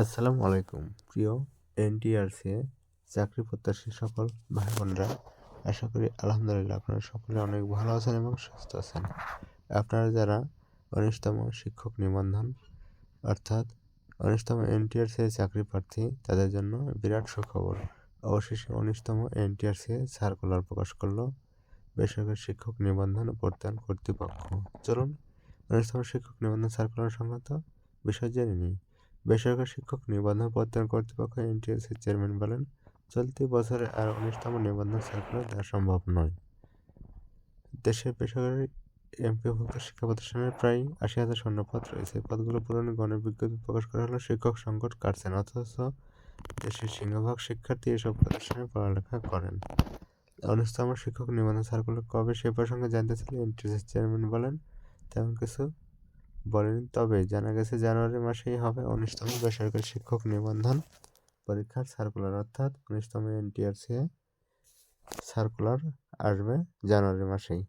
আসসালামু আলাইকুম। প্রিয় এনটিআরসি চাকরি প্রত্যাশী সকল ভাই বোনরা আশা করি আলহামদুলিল্লাহ আপনারা সকলে অনেক ভালো আছেন এবং সুস্থ আছেন। আপনারা যারা উনিশতম শিক্ষক নিবন্ধন, অর্থাৎ উনিশতম এনটিআরসি চাকরি প্রার্থী, তাদের জন্য বিরাট সুখবর। অবশেষে উনিশতম এনটিআরসি সার্কুলার প্রকাশ করল বেসরকারি শিক্ষক নিবন্ধন প্রত্যয়ন কর্তৃপক্ষ। চলুন উনিশতম শিক্ষক নিবন্ধন সার্কুলার সংক্রান্ত বিষয় জেনে নিই। বেসরকারি শিক্ষক নিবন্ধন প্রত্যয়ন কর্তৃপক্ষ এনটিএসসির চেয়ারম্যান বলেন, চলতি বছরে আর উনিশতম নিবন্ধন সার্কুলার দেওয়া সম্ভব নয়। দেশের বেসরকারি এমপিভুক্ত শিক্ষা প্রতিষ্ঠানের প্রায় আশি হাজার শূন্যপদ রয়েছে পদগুলো পূরণে গণবিজ্ঞপ্তি প্রকাশ করা হলো শিক্ষক সংকট কাটছেন, অথচ দেশের সিংহভাগ শিক্ষার্থী এসব প্রতিষ্ঠানে পড়ালেখা করেন। উনিশতম শিক্ষক নিবন্ধন সার্কুলার কবে সে প্রসঙ্গে জানতে চাইলে এনটিএসসির চেয়ারম্যান বলেন, তেমন কিছু বলেনি, তবে জানা গেছে জানুয়ারি মাসেই হবে উনিশতম বেসরকারি শিক্ষক নিবন্ধন পরীক্ষার সার্কুলার। অর্থাৎ উনিশতম এনটিআরসি সার্কুলার আসবে জানুয়ারি মাসেই।